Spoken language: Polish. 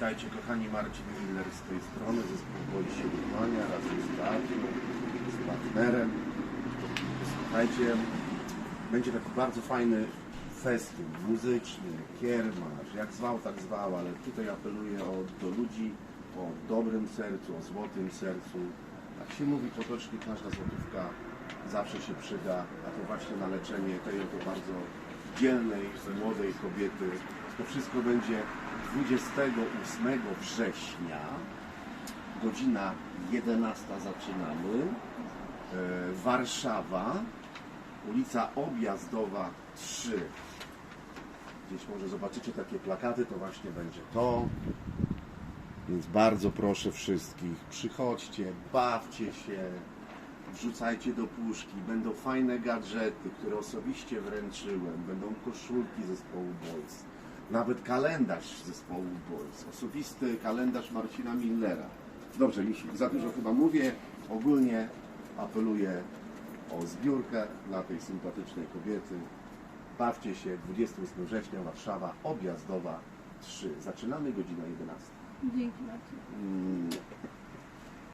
Witajcie kochani, Marcin Miller z tej strony, zespół Boi się Wyzwania razem z teatrem, z partnerem. Słuchajcie, będzie taki bardzo fajny festyn muzyczny, kiermasz, jak zwał, tak zwał, ale tutaj apeluję o, do ludzi o dobrym sercu, o złotym sercu. Jak się mówi potocznie, każda złotówka zawsze się przyda, a to właśnie na leczenie tej oto bardzo dzielnej, młodej kobiety. To wszystko będzie 28 września, godzina 11 zaczynamy. E, Warszawa, ulica Objazdowa 3. Gdzieś może zobaczycie takie plakaty, to właśnie będzie to. Więc bardzo proszę wszystkich, przychodźcie, bawcie się, wrzucajcie do puszki, będą fajne gadżety, które osobiście wręczyłem, będą koszulki zespołu Boys, nawet kalendarz zespołu Boys, osobisty kalendarz Marcina Millera. Dobrze, się za dużo chyba mówię, ogólnie apeluję o zbiórkę dla tej sympatycznej kobiety. Bawcie się, 28 września, Warszawa, objazdowa 3. Zaczynamy godzina 11. Dzięki Marcin. Mm,